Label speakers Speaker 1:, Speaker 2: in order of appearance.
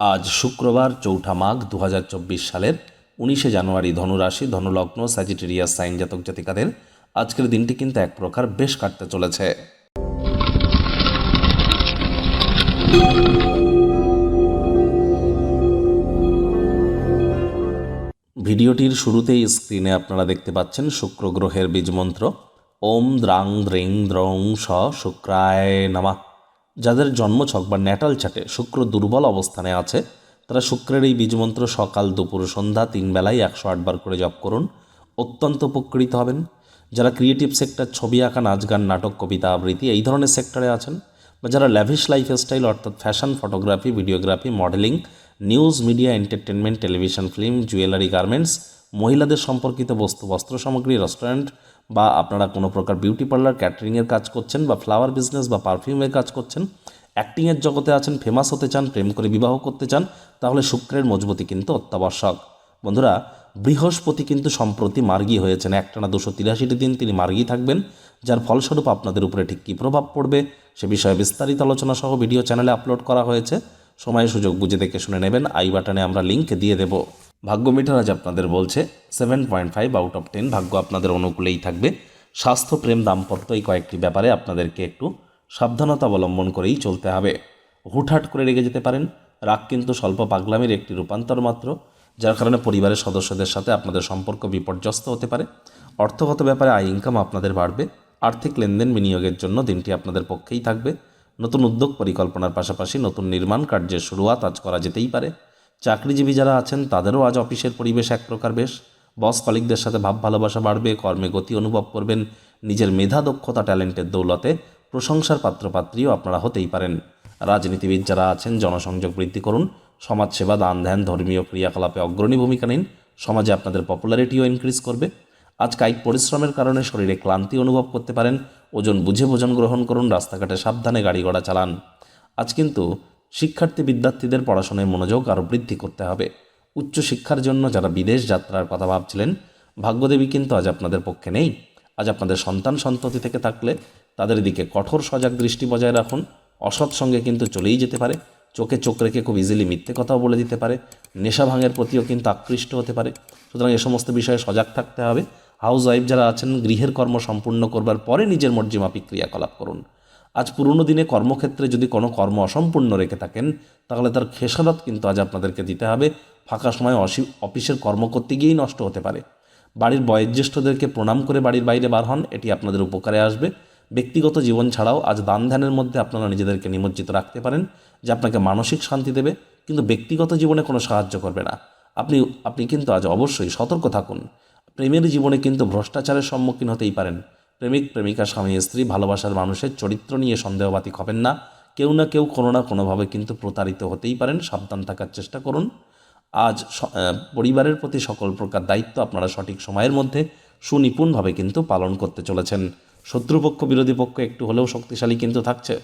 Speaker 1: আজ শুক্রবার চৌঠা মাঘ দু হাজার চব্বিশ সালের উনিশে জানুয়ারি ধনুরাশি ধনুলগ্ন স্যাজিটেরিয়াস সাইন জাতক জাতিকাদের আজকের দিনটি কিন্তু এক প্রকার বেশ কাটতে চলেছে। ভিডিওটির শুরুতেই স্ক্রিনে আপনারা দেখতে পাচ্ছেন শুক্র গ্রহের বীজমন্ত্র ওম দ্রাং দ্রিং দ্রং স শুক্রায় নামা। যাদের জন্মছক বা ন্যাটাল চাটে শুক্র দুর্বল অবস্থানে আছে, তারা শুক্রের এই বীজমন্ত্র সকাল, দুপুর, সন্ধ্যা তিন বেলায় একশো আটবার করে জপ করুন। অত্যন্ত উপকৃত হবেন। যারা ক্রিয়েটিভ সেক্টর ছবি আঁকা, নাচ গান, নাটক, কবিতা, আবৃত্তি এই ধরনের সেক্টরে আছেন বা যারা ল্যাভিশ লাইফস্টাইল অর্থাৎ fashion photography videography modelling news media entertainment television film jewellery garments মহিলাদের সম্পর্কিত বস্তু, বস্ত্র সামগ্রী রেস্টুরেন্ট বা আপনারা কোনো প্রকার বিউটি পার্লার ক্যাটারিংয়ের কাজ করছেন বা ফ্লাওয়ার বিজনেস বা পারফিউমের কাজ করছেন অ্যাক্টিংয়ের জগতে আছেন ফেমাস হতে চান, প্রেম করে বিবাহ করতে চান, তাহলে শুক্রের মজবুতি কিন্তু অত্যাবশ্যক। বন্ধুরা, বৃহস্পতি কিন্তু সম্প্রতি মার্গী হয়েছেন। একটানা দুশো তিরাশিটি দিন তিনি মার্গী থাকবেন, যার ফলস্বরূপ আপনাদের উপরে ঠিক কী প্রভাব পড়বে, সে বিষয়ে বিস্তারিত আলোচনা সহ ভিডিও চ্যানেলে আপলোড করা হয়েছে। সময় সুযোগ বুঝে দেখে শুনে নেবেন আই বাটনে আমরা লিঙ্ক দিয়ে দেব। ভাগ্য মিটার আজ আপনাদের বলছে seven point five out of ten ভাগ্য আপনাদের অনুকূলেই থাকবে। স্বাস্থ্য, প্রেম, দাম্পত্য এই কয়েকটি ব্যাপারে আপনাদেরকে একটু সাবধানতা অবলম্বন করেই চলতে হবে। হুটহাট করে রেগে যেতে পারেন, রাগ কিন্তু স্বল্প পাগলামির একটি রূপান্তর মাত্র, যার কারণে পরিবারের সদস্যদের সাথে আপনাদের সম্পর্ক বিপর্যস্ত হতে পারে। অর্থগত ব্যাপারে আয় ইনকাম আপনাদের বাড়বে, আর্থিক লেনদেন বিনিয়োগের জন্য দিনটি আপনাদের পক্ষেই থাকবে। নতুন উদ্যোগ পরিকল্পনার পাশাপাশি নতুন নির্মাণ কার্যের শুরুয়াত আজ করা যেতেই পারে। চাকরিজীবী যারা আছেন, তাদেরও আজ অফিসের পরিবেশ এক প্রকার বেশ। বস কলিকদের সাথে ভাব ভালোবাসা বাড়বে, কর্মে গতি অনুভব করবেন, নিজের মেধা, দক্ষতা, ট্যালেন্টের দৌলতে প্রশংসার পাত্রপাত্রীও আপনারা হতেই পারেন। রাজনীতিবিদ যারা আছেন, জনসংযোগ বৃদ্ধি করুন, সমাজসেবা, দান ধ্যান, ধর্মীয় ক্রিয়াকলাপে অগ্রণী ভূমিকা নিন, সমাজে আপনাদের পপুলারিটিও ইনক্রিজ করবে। আজ কায়িক পরিশ্রমের কারণে শরীরে ক্লান্তি অনুভব করতে পারেন, ওজন বুঝে ভোজন গ্রহণ করুন, রাস্তাঘাটে সাবধানে গাড়ি ঘোড়া চালান। আজ কিন্তু শিক্ষার্থী বিদ্যার্থীদের পড়াশোনায় মনোযোগ আরও বৃদ্ধি করতে হবে। উচ্চশিক্ষার জন্য যারা বিদেশ যাত্রার কথা ভাবছিলেন, ভাগ্যদেবী কিন্তু আজ আপনাদের পক্ষে নেই। আজ আপনাদের সন্তান সন্ততি থেকে থাকলে তাদের দিকে কঠোর সজাগ দৃষ্টি বজায় রাখুন। অসৎ সঙ্গে কিন্তু চলেই যেতে পারে। চোখে চোখ রেখে খুব ইজিলি মিথ্যে কথাও বলে দিতে পারে। নেশা ভাঙের প্রতিও কিন্তু আকৃষ্ট হতে পারে। সুতরাং এ সমস্ত বিষয়ে সজাগ থাকতে হবে। হাউস ওয়াইফ যারা আছেন, গৃহের কর্ম সম্পূর্ণ করবার পরে নিজের মর্জিমাফিক ক্রিয়াকলাপ করুন। আজ পুরনো দিনে কর্মক্ষেত্রে যদি কোনো কর্ম অসম্পূর্ণ রেখে থাকেন, তাহলে তার খেসারত কিন্তু আজ আপনাদেরকে দিতে হবে। ফাঁকা সময় অসি- অফিসের কর্ম করতে গিয়েই নষ্ট হতে পারে। বাড়ির বয়োজ্যেষ্ঠদেরকে প্রণাম করে বাড়ির বাইরে বার হন, এটি আপনাদের উপকারে আসবে। ব্যক্তিগত জীবন ছাড়াও আজ দান ধ্যানের মধ্যে আপনারা নিজেদেরকে নিমজ্জিত রাখতে পারেন, যে আপনাকে মানসিক শান্তি দেবে, কিন্তু ব্যক্তিগত জীবনে কোনো সাহায্য করবে না। আপনি আপনি কিন্তু আজ অবশ্যই সতর্ক থাকুন। প্রেমের জীবনে কিন্তু ভ্রষ্টাচারের সম্মুখীন হতেই পারেন। প্রেমিক, প্রেমিকা, স্বামী, স্ত্রী, ভালোবাসার মানুষের চরিত্র নিয়ে সন্দেহবাতিক হবেন না। কেউ না কেউ কোনো না কোনোভাবে কিন্তু প্রতারিত হতেই পারেন। সাবধান থাকার চেষ্টা করুন। আজ পরিবারের প্রতি সকল প্রকার দায়িত্ব আপনারা সঠিক সময়ের মধ্যে সুনিপুণভাবে কিন্তু পালন করতে চলেছেন। শত্রুপক্ষ, বিরোধী পক্ষ একটু হলেও শক্তিশালী কিন্তু থাকছে।